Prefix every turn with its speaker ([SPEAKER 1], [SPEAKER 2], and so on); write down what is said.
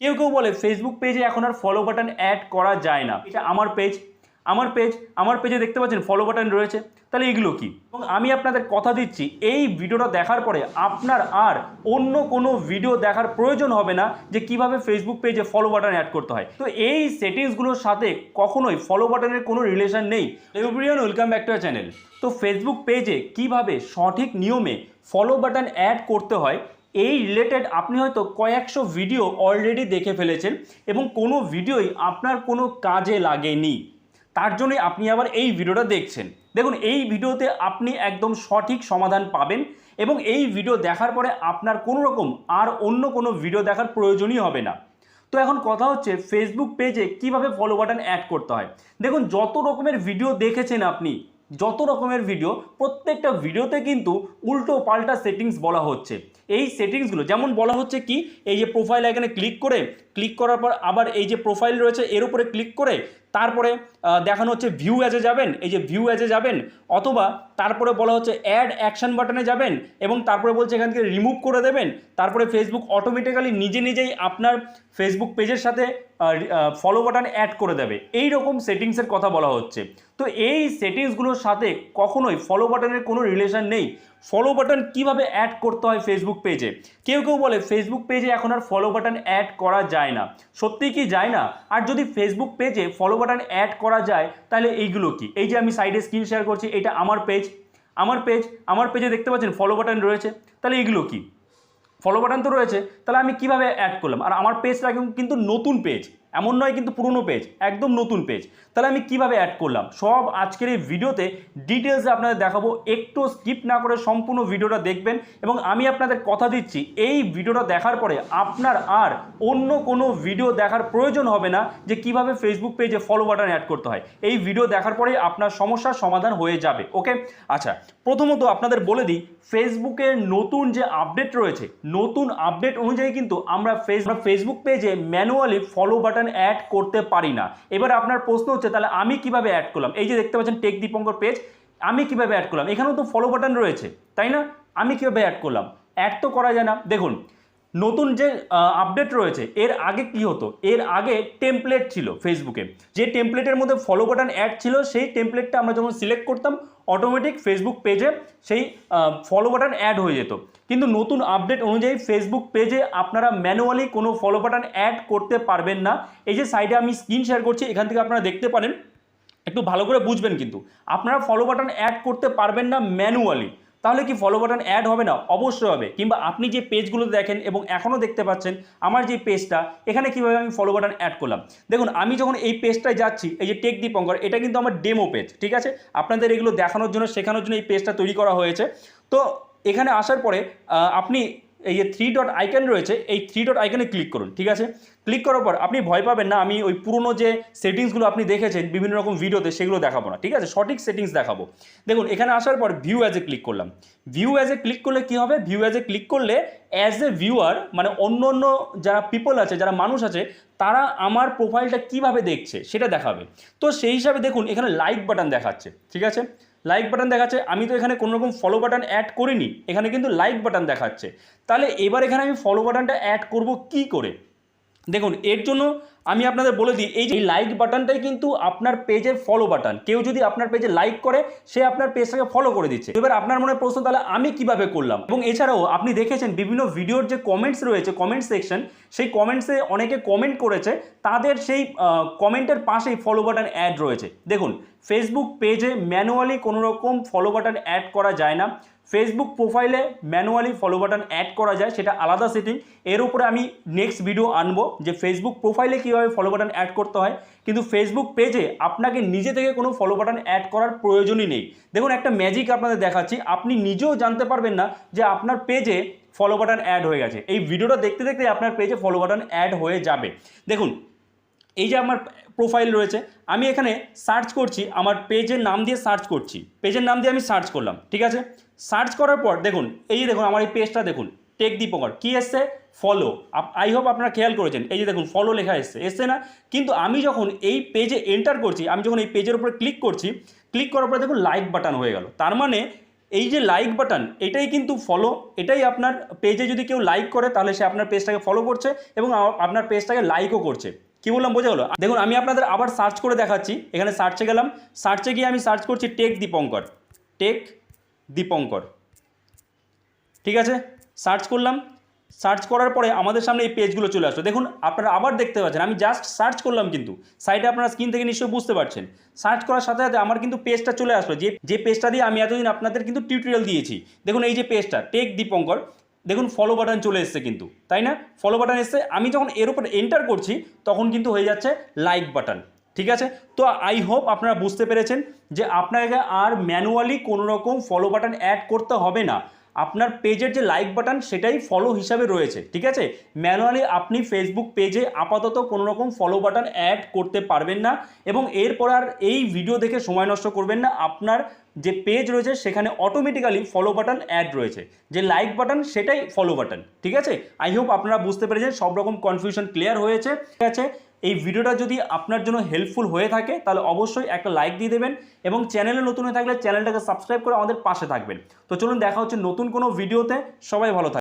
[SPEAKER 1] কেউ কেউ বলে ফেসবুক পেজে এখন আর ফলো বাটন অ্যাড করা যায় না। এটা আমার পেজ আমার পেজ আমার পেজে দেখতে পাচ্ছেন ফলো বাটন রয়েছে। তাহলে এগুলো কি? এবং আমি আপনাদের কথা দিচ্ছি, এই ভিডিওটা দেখার পরে আপনার আর অন্য কোনো ভিডিও দেখার প্রয়োজন হবে না যে কীভাবে ফেসবুক পেজে ফলো বাটন অ্যাড করতে হয়। তো এই সেটিংসগুলোর সাথে কখনোই ফলো বাটনের কোনো রিলেশন নেই। Everyone welcome back to channel তো ফেসবুক পেজে কীভাবে সঠিক নিয়মে ফলো বাটন অ্যাড করতে হয় এই রিলেটেড আপনি হয়তো কয়েকশো ভিডিও অলরেডি দেখে ফেলেছেন এবং কোনো ভিডিওই আপনার কোনো কাজে লাগেনি। তার জন্যই আপনি আবার এই ভিডিওটা দেখছেন। দেখুন, এই ভিডিওতে আপনি একদম সঠিক সমাধান পাবেন এবং এই ভিডিও দেখার পরে আপনার কোনো রকম আর অন্য কোনো ভিডিও দেখার প্রয়োজনই হবে না। তো এখন কথা হচ্ছে ফেসবুক পেজে কীভাবে ফলো বাটন অ্যাড করতে হয়? দেখুন, যত রকমের ভিডিও দেখেছেন আপনি যত রকমের ভিডিও প্রত্যেকটা ভিডিওতে কিন্তু উল্টো পাল্টা সেটিংস বলা হচ্ছে। এই সেটিংসগুলো যেমন বলা হচ্ছে কি, এই যে প্রোফাইল এখানে ক্লিক করে ক্লিক করার পর আবার এই যে প্রোফাইল রয়েছে, এর উপরে ক্লিক করে, তারপরে দেখানো হচ্ছে ভিউ অ্যাজে যাবেন, এই যে ভিউ অ্যাজে যাবেন, অথবা তারপরে বলা হচ্ছে অ্যাড অ্যাকশন বাটনে যাবেন, এবং তারপরে বলছে এখান থেকে রিমুভ করে দেবেন, তারপরে ফেসবুক অটোমেটিক্যালি নিজে নিজেই আপনার ফেসবুক পেজের সাথে ফলো বাটন অ্যাড করে দেবে। এই রকম সেটিংসের কথা বলা হচ্ছে। তো এই সেটিংসগুলোর সাথে কখনোই ফলো বাটনের কোনো রিলেশন নেই। ফলো বাটন কীভাবে অ্যাড করতে হয় ফেসবুক পেজে কেউ কেউ বলে ফেসবুক পেজে এখন আর ফলো বাটন অ্যাড করা যায় না। সত্যিই কি যায় না? আর যদি ফেসবুক পেজে ফলো বাটন অ্যাড করা যায়, তাহলে এইগুলো কি? এই যে আমি সাইডে স্ক্রিন শেয়ার করছি, এটা আমার পেজ আমার পেজ আমার পেজে দেখতে পাচ্ছেন ফলো বাটন রয়েছে। তাহলে এইগুলো কি? ফলো বাটন তো রয়েছে, তাহলে আমি কীভাবে অ্যাড করলাম? আর আমার পেজটা কিন্তু নতুন পেজ এমন নয় কিন্তু পুরনো পেজ একদম নতুন পেজ তাহলে আমি কীভাবে অ্যাড করলাম? সব আজকের এই ভিডিওতে ডিটেলসে আপনাদের দেখাবো। একটু স্কিপ না করে সম্পূর্ণ ভিডিওটা দেখবেন এবং আমি আপনাদের কথা দিচ্ছি, এই ভিডিওটা দেখার পরে আপনার আর অন্য কোনো ভিডিও দেখার প্রয়োজন হবে না যে কীভাবে ফেসবুক পেজে ফলো বাটন অ্যাড করতে হয়। এই ভিডিও দেখার পরেই আপনার সমস্যার সমাধান হয়ে যাবে ওকে আচ্ছা প্রথমত আপনাদের বলে দিই ফেসবুকের নতুন যে আপডেট রয়েছে, নতুন আপডেট অনুযায়ী কিন্তু আমরা ফেসবুক পেজে ম্যানুয়ালি ফলো বাটন অ্যাড করতে পারি না। এবার আপনার প্রশ্ন হচ্ছে, তাহলে আমি কীভাবে অ্যাড করলাম? এই যে দেখতে পাচ্ছেন টেক দীপঙ্কর পেজ আমি কীভাবে অ্যাড করলাম? এখানেও তো ফলো বাটন রয়েছে, তাই না? আমি কীভাবে অ্যাড করলাম? অ্যাড তো করা যায় না। দেখুন নতুন যে আপডেট রয়েছে, এর আগে কি হতো? এর আগে টেমপ্লেট ছিল ফেসবুকে যে টেমপ্লেটের মধ্যে ফলো বাটন অ্যাড ছিল, সেই টেমপ্লেটটা আমরা যখন সিলেক্ট করতাম অটোমেটিক ফেসবুক পেজে সেই ফলো বাটন অ্যাড হয়ে যেত। কিন্তু নতুন আপডেট অনুযায়ী ফেসবুক পেজে আপনারা ম্যানুয়ালি কোনো ফলো বাটন অ্যাড করতে পারবেন না। এই যে সাইডে আমি স্ক্রিন শেয়ার করছি, এখান থেকে আপনারা দেখতে পারেন। একটু ভালো করে বুঝবেন কিন্তু। আপনারা ফলো বাটন অ্যাড করতে পারবেন না ম্যানুয়ালি তাহলে কি ফলো বাটন অ্যাড হবে না? অবশ্যই হবে। কিংবা আপনি যে পেজগুলো দেখেন এবং এখনও দেখতে পাচ্ছেন, আমার যে পেজটা এখানে কীভাবে আমি ফলো বাটন অ্যাড করলাম? দেখুন, আমি যখন এই পেজটায় যাচ্ছি, এই যে টেক দীপঙ্কর এটা কিন্তু আমার ডেমো পেজ ঠিক আছে? আপনাদের এগুলো দেখানোর জন্য, শেখানোর জন্য এই পেজটা তৈরি করা হয়েছে। তো এখানে আসার পরে আপনি এই যে থ্রি ডট আইকন রয়েছে, এই থ্রি ডট আইকনে ক্লিক করুন, ঠিক আছে? ক্লিক করার পর আপনি ভয় পাবেন না, আমি ওই পুরনো যে সেটিংসগুলো আপনি দেখেছেন, বিভিন্ন রকম ভিডিওতে সেগুলো দেখাবো না, ঠিক আছে? সঠিক সেটিংস দেখাবো। দেখুন, এখানে আসার পর ভিউ অ্যাজে ক্লিক করলাম। ভিউ অ্যাজে ক্লিক করলে কি হবে? ভিউ অ্যাজে ক্লিক করলে অ্যাজ এ ভিউয়ার মানে অন্য অন্য যারা পিপল আছে, যারা মানুষ আছে, তারা আমার প্রোফাইলটা কীভাবে দেখছে, সেটা দেখাবে। তো সেই হিসাবে দেখুন, এখানে লাইক বাটন দেখাচ্ছে, ঠিক আছে? লাইক বাটন দেখাচ্ছে, আমি তো এখানে কোনো রকম ফলো বাটন অ্যাড করিনি, এখানে কিন্তু লাইক বাটন দেখাচ্ছে। তাহলে এবার এখানে আমি ফলো বাটনটা অ্যাড করব কি করে? দেখুন, এর জন্য আমি আপনাদের বলে দিই, এই যে লাইক বাটনটাই কিন্তু আপনার পেজের ফলো বাটন কেউ যদি আপনার পেজে লাইক করে, সে আপনার পেজটাকে ফলো করে দিচ্ছে। এবার আপনার মনে প্রশ্ন, তাহলে আমি কীভাবে করলাম? এবং এছাড়াও আপনি দেখেছেন বিভিন্ন ভিডিওর যে কমেন্টস রয়েছে কমেন্ট সেকশন সেই কমেন্টসে অনেকে কমেন্ট করেছে, তাদের সেই কমেন্টের পাশেই ফলো বাটন অ্যাড রয়েছে। দেখুন ফেসবুক পেজে ম্যানুয়ালি কোনো রকম ফলো বাটন অ্যাড করা যায় না। ফেসবুক প্রোফাইলে ম্যানুয়ালি ফলো বাটন অ্যাড করা যায়, সেটা আলাদা সেটিং এর উপরে আমি নেক্সট ভিডিও আনব, যে ফেসবুক প্রোফাইলে কীভাবে ফলো বাটন অ্যাড করতে হয়। কিন্তু ফেসবুক পেজে আপনাকে নিজে থেকে কোনো ফলো বাটন অ্যাড করার প্রয়োজনই নেই। দেখুন, একটা ম্যাজিক আপনাদের দেখাচ্ছি। আপনি নিজেও জানতে পারবেন না যে আপনার পেজে ফলো বাটন অ্যাড হয়ে গেছে। এই ভিডিওটা দেখতে দেখতে আপনার পেজে ফলো বাটন অ্যাড হয়ে যাবে। দেখুন এই যে আমার প্রোফাইল রয়েছে, আমি এখানে সার্চ করছি, আমার পেজের নাম দিয়ে সার্চ করছি। পেজের নাম দিয়ে আমি সার্চ করলাম, ঠিক আছে? সার্চ করার পর দেখুন, এই যে দেখুন, আমার এই পেজটা দেখুন টেক দীপঙ্কর কী এসছে? ফলো আই হোপ আপনারা খেয়াল করেছেন, এই যে দেখুন ফলো লেখা এসছে এসছে না? কিন্তু আমি যখন এই পেজে এন্টার করছি, আমি যখন এই পেজের উপরে ক্লিক করছি ক্লিক করার পরে দেখুন লাইক বাটন হয়ে গেল। তার মানে এই যে লাইক বাটন এটাই কিন্তু ফলো এটাই আপনার পেজে যদি কেউ লাইক করে, তাহলে সে আপনার পেজটাকে ফলো করছে এবং আপনার পেজটাকে লাইকও করছে। কি বললাম, বোঝা গেলো? দেখুন, আমি আপনাদের আবার সার্চ করে দেখাচ্ছি। এখানে সার্চে গেলাম। সার্চে গিয়ে আমি সার্চ করছি টেক দীপঙ্কর টেক দীপঙ্কর ঠিক আছে? সার্চ করলাম। সার্চ করার পরে আমাদের সামনে এই পেজগুলো চলে আসলো। দেখুন, আপনারা আবার দেখতে পাচ্ছেন, আমি জাস্ট সার্চ করলাম কিন্তু। সাইডে আপনারা স্ক্রিন থেকে নিশ্চয়ই বুঝতে পারছেন। সার্চ করার সাথে সাথে আমার কিন্তু পেজটা চলে আসলো। যে যে পেজটা দিয়ে আমি এতদিন আপনাদের কিন্তু টিউটোরিয়াল দিয়েছি। দেখুন, এই যে পেজটা টেক দীপঙ্কর দেখুন ফলো বাটন চলে এসছে কিন্তু, তাই না? ফলো বাটন এসছে। আমি যখন এর উপর এন্টার করছি, তখন কিন্তু হয়ে যাচ্ছে লাইক বাটন ঠিক আছে? তো আই হোপ আপনারা বুঝতে পেরেছেন যে আপনাকে আর ম্যানুয়ালি কোনো রকম ফলো বাটন অ্যাড করতে হবে না। আপনার পেজের যে লাইক বাটন সেটাই ফলো হিসাবে রয়েছে, ঠিক আছে? ম্যানুয়ালি আপনি ফেসবুক পেজে আপাতত কোনো রকম ফলো বাটন অ্যাড করতে পারবেন না এবং এরপর আর এই ভিডিও দেখে সময় নষ্ট করবেন না। আপনার যে পেজ রয়েছে, সেখানে অটোমেটিক্যালি ফলো বাটন অ্যাড রয়েছে। যে লাইক বাটন সেটাই ফলো বাটন ঠিক আছে? আই হোপ আপনারা বুঝতে পেরেছেন, সব রকম কনফিউশন ক্লিয়ার হয়েছে, ঠিক আছে? এই ভিডিওটা যদি আপনার জন্য হেল্পফুল হয়ে থাকে, তাহলে অবশ্যই একটা লাইক দিয়ে দেবেন এবং চ্যানেলে নতুন হয়ে থাকলে চ্যানেলটাকে সাবস্ক্রাইব করে আমাদের পাশে থাকবেন। তো চলুন দেখা হচ্ছে নতুন কোনো ভিডিওতে সবাই ভালো